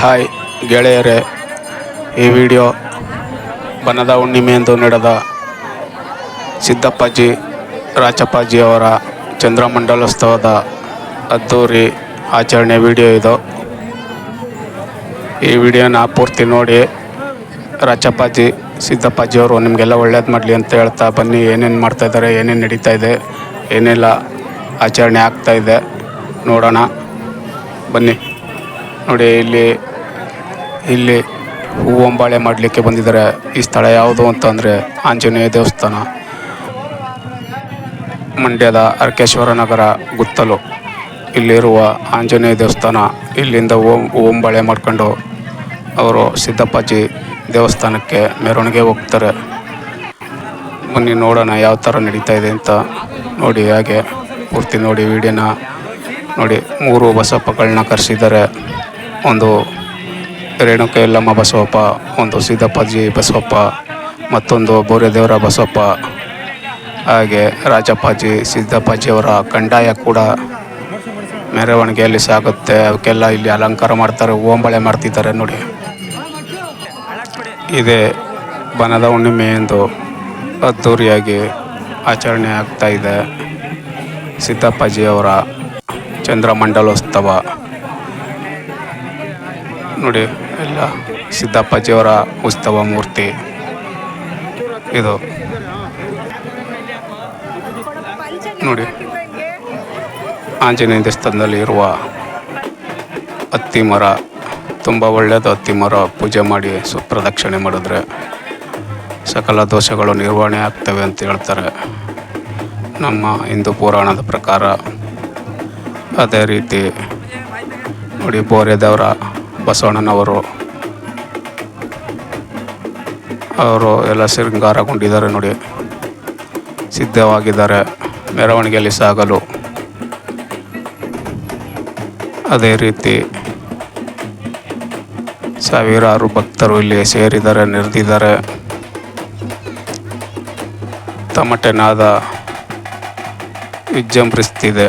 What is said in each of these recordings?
Hi ಗೆಳೆಯರೇ, ಈ video ಬನದ ಹುಣ್ಣಿಮೆಯಂದು ನಡೆದ ಸಿದ್ದಪ್ಪಾಜಿ ರಾಚಪ್ಪಾಜಿಯವರ ಚಂದ್ರಮಂಡಲೋತ್ಸವದ ಅದ್ದೂರಿ ಆಚರಣೆ ವಿಡಿಯೋ ಇದು. ಈ ವಿಡಿಯೋನ ಪೂರ್ತಿ ನೋಡಿ, ರಾಚಪ್ಪಾಜಿ, ಸಿದ್ದಪ್ಪಾಜಿಯವರು ನಿಮಗೆಲ್ಲ ಒಳ್ಳೇದು ಮಾಡಲಿ ಅಂತ ಹೇಳ್ತಾ ಬನ್ನಿ, ಏನೇನು ಮಾಡ್ತಾಯಿದ್ದಾರೆ ಏನೇನು ನಡೀತಾ ಇದೆ, ಏನೆಲ್ಲ ಆಚರಣೆ ಆಗ್ತಾ ಇದೆ, ನೋಡೋಣ. ಬನ್ನಿ, ನೋಡಿ ಇಲ್ಲಿ ಇಲ್ಲಿ ಹೂವಂಬಾಳೆ ಮಾಡಲಿಕ್ಕೆ ಬಂದಿದ್ದಾರೆ. ಈ ಸ್ಥಳ ಯಾವುದು ಅಂತಂದರೆ ಆಂಜನೇಯ ದೇವಸ್ಥಾನ. ಮಂಡ್ಯದ ಅರ್ಕೇಶ್ವರ ನಗರ ಗುತ್ತಲು. ಇಲ್ಲಿರುವ ಆಂಜನೇಯ ದೇವಸ್ಥಾನ ಇಲ್ಲಿಂದ ಓಂ ಹೂವಂಬಾಳೆ ಮಾಡ್ಕೊಂಡು ಅವರು ಸಿದ್ದಪ್ಪಾಜಿ ದೇವಸ್ಥಾನಕ್ಕೆ ಮೆರವಣಿಗೆ ಹೋಗ್ತಾರೆ. ಬನ್ನಿ ನೋಡೋಣ ಯಾವ ಥರ ನಡೀತಾ ಇದೆ ಅಂತ ನೋಡಿ ಹಾಗೆ ಪೂರ್ತಿ ನೋಡಿ ವಿಡಿಯೋನ ನೋಡಿ. ಮೂರು ಬಸಪ್ಪಗಳನ್ನ ಕರೆಸಿದ್ದಾರೆ. ಒಂದು ರೇಣುಕ ಎಲ್ಲಮ್ಮ ಬಸವಪ್ಪ, ಒಂದು ಸಿದ್ದಪ್ಪಾಜಿ ಬಸವಪ್ಪ, ಮತ್ತೊಂದು ಬೋರೆದೇವರ ಬಸವಪ್ಪ, ಹಾಗೆ ರಾಜಪ್ಪಾಜಿ ಸಿದ್ದಪ್ಪಾಜಿಯವರ ಕಂದಾಯ ಕೂಡ ಮೆರವಣಿಗೆಯಲ್ಲಿ ಸಾಗುತ್ತೆ. ಅವಕ್ಕೆಲ್ಲ ಇಲ್ಲಿ ಅಲಂಕಾರ ಮಾಡ್ತಾರೆ ಓಂಬಳೆ ಮಾಡ್ತಿದ್ದಾರೆ ನೋಡಿ. ಇದೇ ಬನದ ಹುಣ್ಣಿಮೆ ಎಂದು ಅದ್ದೂರಿಯಾಗಿ ಆಚರಣೆ ಆಗ್ತಾ ಇದೆ. ಸಿದ್ದಪ್ಪಾಜಿಯವರ ಚಂದ್ರಮಂಡಲೋತ್ಸವ. ನೋಡಿ. ಎಲ್ಲ ಸಿದ್ದಪ್ಪಾಜಿಯವರ ಉತ್ಸವ ಮೂರ್ತಿ ಇದು. ನೋಡಿ, ಆಂಜನೇಯ ದೇವಸ್ಥಾನದಲ್ಲಿ ಇರುವ ಹತ್ತಿ ಮರ ತುಂಬ ಒಳ್ಳೆಯದು ಹತ್ತಿ ಮರ ಪೂಜೆ ಮಾಡಿ ಸುಪ್ರದಕ್ಷಿಣೆ ಮಾಡಿದ್ರೆ ಸಕಲ ದೋಷಗಳು ನಿರ್ವಹಣೆ ಆಗ್ತವೆ ಅಂತ ಹೇಳ್ತಾರೆ. ನಮ್ಮ ಹಿಂದೂ ಪುರಾಣದ ಪ್ರಕಾರ ಅದೇ ರೀತಿ ನೋಡಿ ಬೋರೆದವರ ಬಸವಣ್ಣನವರು. ಅವರು ಎಲ್ಲ ಶೃಂಗಾರಗೊಂಡಿದ್ದಾರೆ ನೋಡಿ. ಸಿದ್ಧವಾಗಿದ್ದಾರೆ. ಮೆರವಣಿಗೆಯಲ್ಲಿ ಸಾಗಲು. ಅದೇ ರೀತಿ ಸಾವಿರಾರು ಭಕ್ತರು ಇಲ್ಲಿ ಸೇರಿದ್ದಾರೆ, ನೆರೆದಿದ್ದಾರೆ. ತಮಟೆನಾದ ವಿಜೃಂಭಿಸ್ತಿದೆ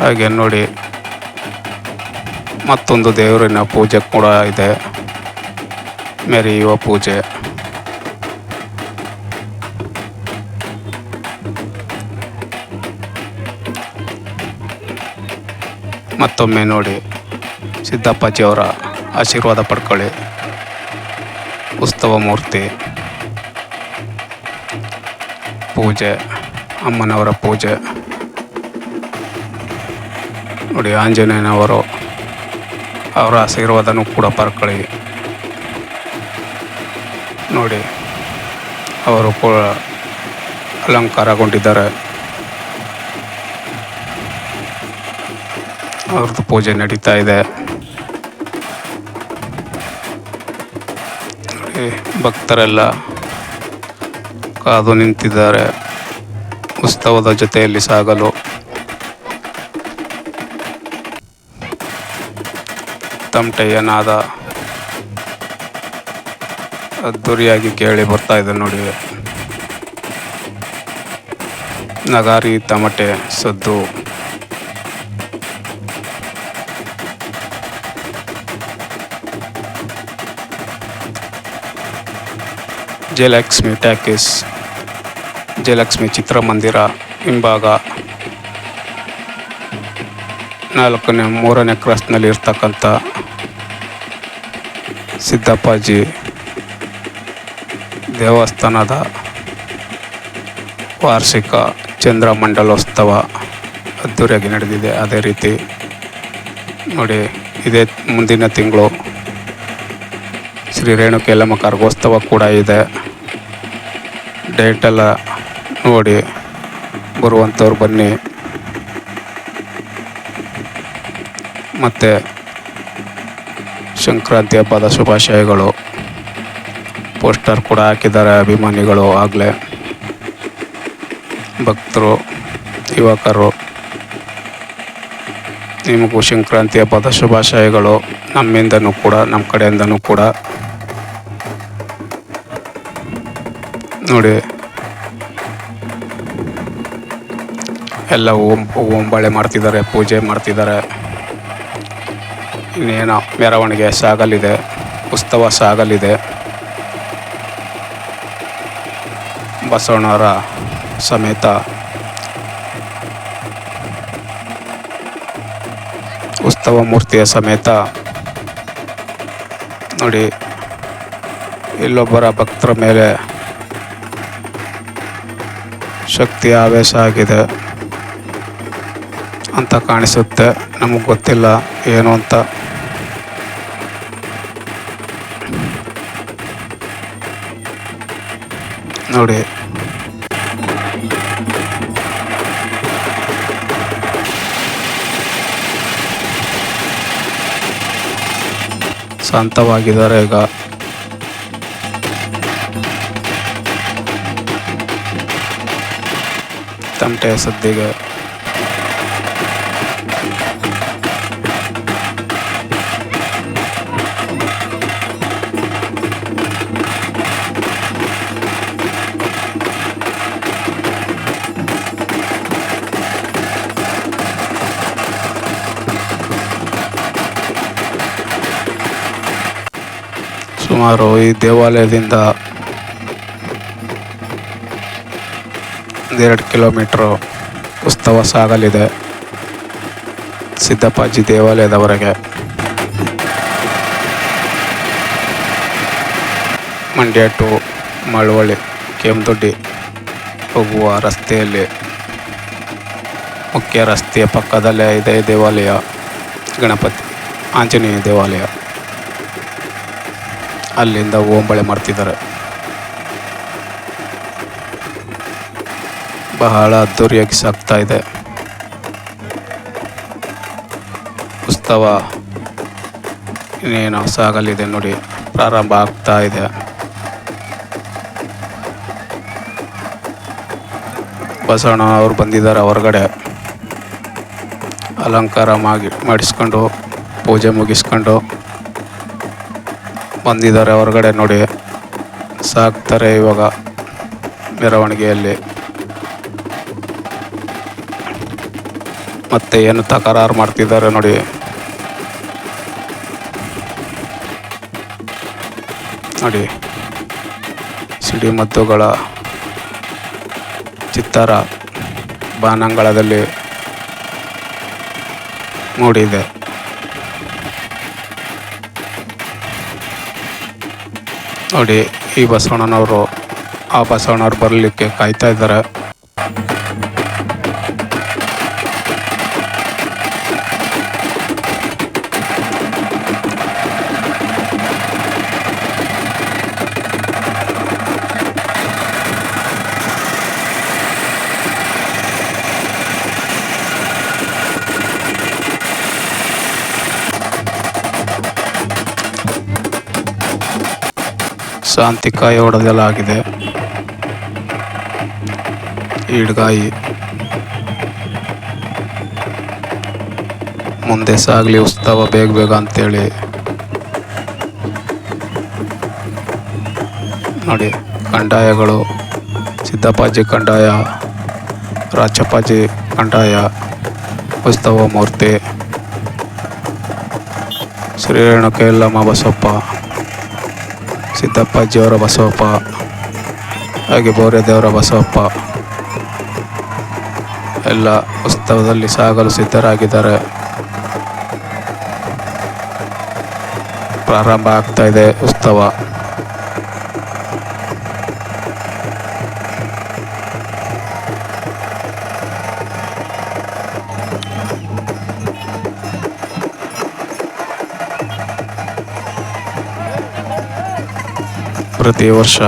ಹಾಗೆ ನೋಡಿ. ಮತ್ತೊಂದು ದೇವರಿನ ಪೂಜೆ ಕೂಡ ಇದೆ. ಮೆರೆಯುವ ಪೂಜೆ. ಮತ್ತೊಮ್ಮೆ ನೋಡಿ, ಸಿದ್ದಪ್ಪಾಜಿಯವರ ಆಶೀರ್ವಾದ ಪಡ್ಕೊಳ್ಳಿ. ಉತ್ಸವ ಮೂರ್ತಿ ಪೂಜೆ, ಅಮ್ಮನವರ ಪೂಜೆ. ನೋಡಿ, ಆಂಜನೇಯನವರು ಅವರ ಆಶೀರ್ವಾದನೂ ಕೂಡ ಪಡ್ಕೊಳ್ಳಿ ನೋಡಿ, ಅವರು ಕೂಡ ಅಲಂಕಾರಗೊಂಡಿದ್ದಾರೆ. ಅವ್ರದ್ದು ಪೂಜೆ ನಡೀತಾ ಇದೆ. ಭಕ್ತರೆಲ್ಲ ಕಾದು ನಿಂತಿದ್ದಾರೆ. ಉತ್ಸವದ ಜೊತೆಯಲ್ಲಿ ಸಾಗಲು. ತಮಟೆಯ ನಾದ ಅದ್ದೂರಿಯಾಗಿ ಕೇಳಿ ಬರ್ತಾ ಇದೆ ನೋಡಿ. ನಗಾರಿ ತಮಟೆ ಸದ್ದು. ಜಯಲಕ್ಷ್ಮಿ ಟ್ಯಾಕಿಸ್ ಜಯಲಕ್ಷ್ಮಿ ಚಿತ್ರಮಂದಿರ ಹಿಂಭಾಗ ನಾಲ್ಕನೇ, ಮೂರನೇ ಕ್ರಾಸ್ನಲ್ಲಿ ಇರ್ತಕ್ಕಂಥ ಸಿದ್ದಪ್ಪಾಜಿ ದೇವಸ್ಥಾನದ ವಾರ್ಷಿಕ ಚಂದ್ರಮಂಡಲೋತ್ಸವ ಅದ್ದೂರಿಯಾಗಿ ನಡೆದಿದೆ. ಅದೇ ರೀತಿ ನೋಡಿ, ಇದೇ ಮುಂದಿನ ತಿಂಗಳು ಶ್ರೀ ರೇಣುಕ ಯಲ್ಲಮ್ಮ ಕಾರ್ಗೋತ್ಸವ ಕೂಡ ಇದೆ. ಡೇಟೆಲ್ಲ ನೋಡಿ, ಬರುವಂಥವ್ರು ಬನ್ನಿ. ಮತ್ತು ಸಂಕ್ರಾಂತಿ ಹಬ್ಬದ ಶುಭಾಶಯಗಳು. ಪೋಸ್ಟರ್ ಕೂಡ ಹಾಕಿದ್ದಾರೆ ಅಭಿಮಾನಿಗಳು ಆಗಲೇ. ಭಕ್ತರು, ಯುವಕರು. ನಿಮಗೂ ಸಂಕ್ರಾಂತಿ ಹಬ್ಬದ ಶುಭಾಶಯಗಳು. ನಮ್ಮಿಂದನೂ ಕೂಡ ನಮ್ಮ ಕಡೆಯಿಂದನೂ ಕೂಡ. ನೋಡಿ. ಎಲ್ಲ ಓಂ ಓಂಬಾಳೆ ಮಾಡ್ತಿದ್ದಾರೆ, ಪೂಜೆ ಮಾಡ್ತಿದ್ದಾರೆ. ಇನ್ನೇನೋ ಮೆರವಣಿಗೆ ಸಾಗಲಿದೆ, ಉತ್ಸವ ಸಾಗಲಿದೆ. ಬಸವಣ್ಣವರ ಸಮೇತ ಉತ್ಸವ ಮೂರ್ತಿಯ ಸಮೇತ ನೋಡಿ, ಇಲ್ಲೊಬ್ಬರ ಭಕ್ತರ ಮೇಲೆ ಶಕ್ತಿ ಆವೇಶ ಆಗಿದೆ. ಅಂತ ಕಾಣಿಸುತ್ತೆ. ನಮಗೆ ಗೊತ್ತಿಲ್ಲ ಏನು ಅಂತ. ನೋಡಿ. ಶಾಂತವಾಗಿದ್ದಾರೆ ಈಗ. ತಂಟೆ ಸದ್ದಿಗೆ. ಸುಮಾರು ಈ ದೇವಾಲಯದಿಂದ ಒಂದೆರಡು ಕಿಲೋಮೀಟ್ರು ಉತ್ಸವ ಸಾಗಲಿದೆ. ಸಿದ್ದಪ್ಪಾಜಿ ದೇವಾಲಯದವರೆಗೆ. ಮಂಡ್ಯ ಟು ಮಳವಳ್ಳಿ ಕೆಂದೊಡ್ಡಿ ಹೋಗುವ ರಸ್ತೆಯಲ್ಲಿ ಮುಖ್ಯ ರಸ್ತೆಯ ಪಕ್ಕದಲ್ಲೇ ಇದೆ ದೇವಾಲಯ, ಗಣಪತಿ, ಆಂಜನೇಯ ದೇವಾಲಯ. ಅಲ್ಲಿಂದ ಓಂಬಳೆ ಮಾಡ್ತಿದ್ದಾರೆ. ಬಹಳ ಅದ್ದೂರಿಯಾಗಿ ಸಾಗ್ತಾ ಇದೆ. ಉತ್ಸವ ಇನ್ನೇನು ಸಾಗಲಿದೆ ನೋಡಿ, ಪ್ರಾರಂಭ ಆಗ್ತಾ ಇದೆ. ಬಸವಣ್ಣ ಅವರು ಬಂದಿದ್ದಾರೆ ಹೊರಗಡೆ. ಅಲಂಕಾರ ಮಾಡಿ ಮಾಡಿಸ್ಕೊಂಡು, ಪೂಜೆ ಮುಗಿಸ್ಕೊಂಡು ಬಂದಿದ್ದಾರೆ ಹೊರಗಡೆ ನೋಡಿ. ಸಾಕ್ತಾರೆ ಇವಾಗ ಮೆರವಣಿಗೆಯಲ್ಲಿ. ಮತ್ತೆ ಏನು ತಕರಾರು ಮಾಡ್ತಿದ್ದಾರೆ ನೋಡಿ. ನೋಡಿ. ಸಿಡಿಮದ್ದುಗಳ ಚಿತ್ತಾರ ಬಾನಂಗಳದಲ್ಲಿ ಮೂಡಿದೆ. ನೋಡಿ ಈ ಬಸವಣ್ಣನವರು ಆ ಬಸವಣ್ಣವ್ರು ಬರಲಿಕ್ಕೆ ಕಾಯ್ತಾ ಇದ್ದಾರೆ. ಶಾಂತಿಕಾಯಿ ಹೊಡೆದಲಾಗಿದೆ. ಈಡ್ಗಾಯಿ. ಮುಂದೆ ಸಾಗಲಿ ಉತ್ಸವ ಬೇಗ ಬೇಗ ಅಂತೇಳಿ. ನೋಡಿ, ಕಂಡಾಯಗಳು. ಸಿದ್ದಪ್ಪಾಜಿ ಕಂಡಾಯ, ರಾಚಪ್ಪಾಜಿ ಕಂಡಾಯ, ಉತ್ಸವ ಮೂರ್ತಿ. ಶ್ರೀ ರೇಣುಕ ಯಲ್ಲಮ್ಮ ಬಸಪ್ಪ. ಸಿದ್ದಪ್ಪಾಜಿಯವರ ಬಸವಪ್ಪ ಹಾಗೆ ಬೋರೆದೇವರ ಬಸವಪ್ಪ ಎಲ್ಲ ಉತ್ಸವದಲ್ಲಿ ಸಾಗಲು ಸಿದ್ಧರಾಗಿದ್ದಾರೆ. ಪ್ರಾರಂಭ ಆಗ್ತಾ ಇದೆ ಉತ್ಸವ. ಪ್ರತಿ ವರ್ಷ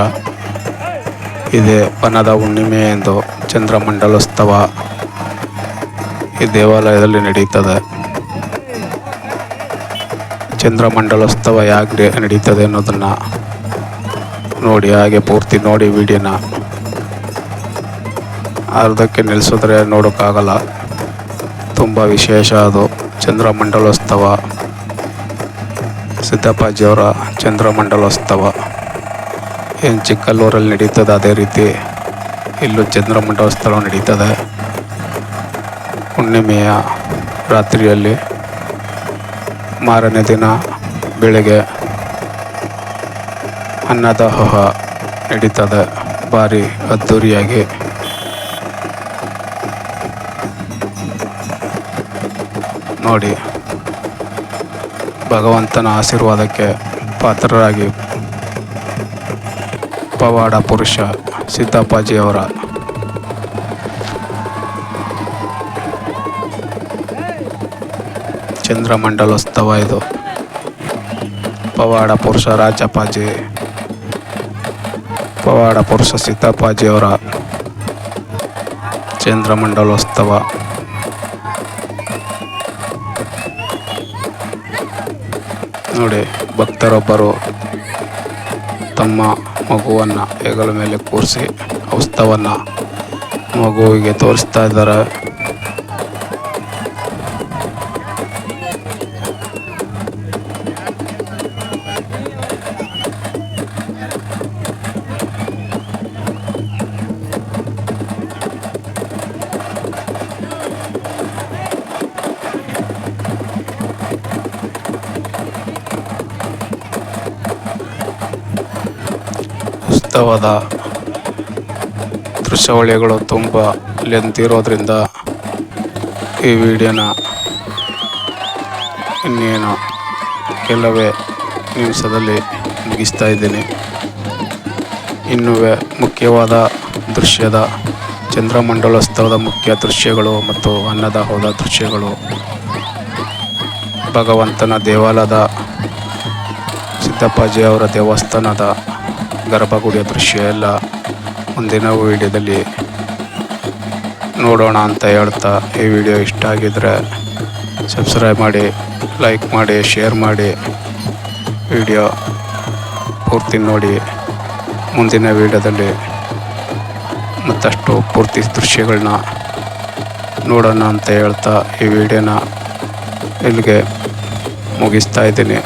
ಇದೆ ಬನದ ಹುಣ್ಣಿಮೆ ಎಂದು ಚಂದ್ರಮಂಡಲೋತ್ಸವ ಈ ದೇವಾಲಯದಲ್ಲಿ ನಡೆಯುತ್ತದೆ ಚಂದ್ರಮಂಡಲೋತ್ಸವ ಯಾಕೆ ನಡೀತದೆ ಅನ್ನೋದನ್ನು ನೋಡಿ, ಹಾಗೆ ಪೂರ್ತಿ ನೋಡಿ ವಿಡಿಯೋನ. ಅರ್ಧಕ್ಕೆ ನಿಲ್ಲಿಸಿದ್ರೆ ನೋಡೋಕ್ಕಾಗಲ್ಲ. ತುಂಬ ವಿಶೇಷ ಅದು. ಚಂದ್ರಮಂಡಲೋತ್ಸವ. ಸಿದ್ದಪ್ಪಾಜಿಯವರ ಚಂದ್ರಮಂಡಲೋತ್ಸವ. ಏನು ಚಿಕ್ಕಲ್ಲೂರಲ್ಲಿ ನಡೀತದೆ, ಅದೇ ರೀತಿ ಇಲ್ಲೂ ಚಂದ್ರಮಂಡಲೋತ್ಸವ ನಡೀತದೆ. ಹುಣ್ಣಿಮೆಯ ರಾತ್ರಿಯಲ್ಲಿ ಮಾರನೇ ದಿನ ಬೆಳಗ್ಗೆ ಅನ್ನದಾಹ ನಡೀತದೆ, ಭಾರಿ ಅದ್ದೂರಿಯಾಗಿ. ನೋಡಿ, ಭಗವಂತನ ಆಶೀರ್ವಾದಕ್ಕೆ ಪಾತ್ರರಾಗಿ ಪವಾಡ ಪುರುಷ ಸಿದ್ದಪ್ಪಾಜಿಯವರ. ಚಂದ್ರಮಂಡಲೋತ್ಸವ ಇದು. ಪವಾಡ ಪುರುಷ ರಾಜಪ್ಪಾಜಿ. ಪವಾಡ ಪುರುಷ ಸಿದ್ದಪ್ಪಾಜಿಯವರ ಚಂದ್ರಮಂಡಲೋತ್ಸವ. ನೋಡಿ, ಭಕ್ತರೊಬ್ಬರು ತಮ್ಮ ಮಗುವನ್ನು ಹೆಗಲ ಮೇಲೆ ಕೂರಿಸಿ ಉತ್ಸವವನ್ನು ಮಗುವಿಗೆ ತೋರಿಸ್ತಾ ಇದ್ದಾರೆ. ಉತ್ಸವದ ದೃಶ್ಯಾವಳಿಗಳು ತುಂಬ ಲೆಂತ್ ಇರೋದ್ರಿಂದ ಈ ವಿಡಿಯೋನ ಇನ್ನೇನು ಕೆಲವೇ ನಿಮಿಷದಲ್ಲಿ ಮುಗಿಸ್ತಾ ಇದ್ದೀನಿ. ಇನ್ನೂ ಮುಖ್ಯವಾದ ದೃಶ್ಯದ ಚಂದ್ರಮಂಡಲೋತ್ಸವದ ಮುಖ್ಯ ದೃಶ್ಯಗಳು ಮತ್ತು ಅನ್ನದಾಹದ ದೃಶ್ಯಗಳು. ಭಗವಂತನ ದೇವಾಲಯದ ಸಿದ್ದಪ್ಪಾಜಿ ಅವರ ದೇವಸ್ಥಾನದ ಗರ್ಭಗುಡಿಯ ದೃಶ್ಯ ಎಲ್ಲ ಮುಂದಿನ ವಿಡಿಯೋದಲ್ಲಿ ನೋಡೋಣ ಅಂತ ಹೇಳ್ತಾ ಈ ವಿಡಿಯೋ ಇಷ್ಟ ಆಗಿದ್ದರೆ ಸಬ್ಸ್ಕ್ರೈಬ್ ಮಾಡಿ, ಲೈಕ್ ಮಾಡಿ, ಶೇರ್ ಮಾಡಿ. ವಿಡಿಯೋ ಪೂರ್ತಿ ನೋಡಿ. ಮುಂದಿನ ವಿಡಿಯೋದಲ್ಲಿ ಮತ್ತಷ್ಟು ಪೂರ್ತಿ ದೃಶ್ಯಗಳನ್ನ ನೋಡೋಣ ಅಂತ ಹೇಳ್ತಾ ಈ ವಿಡಿಯೋನ ಇಲ್ಲಿಗೆ ಮುಗಿಸ್ತಾ ಇದ್ದೀನಿ.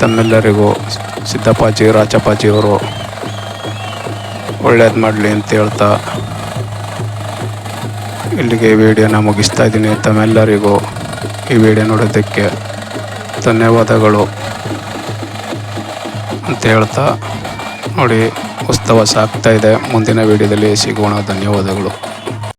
ತಮ್ಮೆಲ್ಲರಿಗೂ ಸಿದ್ದಪ್ಪಾಜಿ ರಾಜಪ್ಪಾಜಿಯವರು ಒಳ್ಳೇದು ಮಾಡಲಿ ಅಂತ ಹೇಳ್ತಾ ಇಲ್ಲಿಗೆ ವಿಡಿಯೋನ ಮುಗಿಸ್ತಾ ಇದ್ದೀನಿ. ತಮ್ಮೆಲ್ಲರಿಗೂ ಈ ವಿಡಿಯೋ ನೋಡೋದಕ್ಕೆ ಧನ್ಯವಾದಗಳು ಅಂತ ಹೇಳ್ತಾ ನೋಡಿ, ಉತ್ಸವ ಸಾಕ್ತಾಯಿದೆ ಮುಂದಿನ ವಿಡಿಯೋದಲ್ಲಿ ಸಿಗೋಣ. ಧನ್ಯವಾದಗಳು.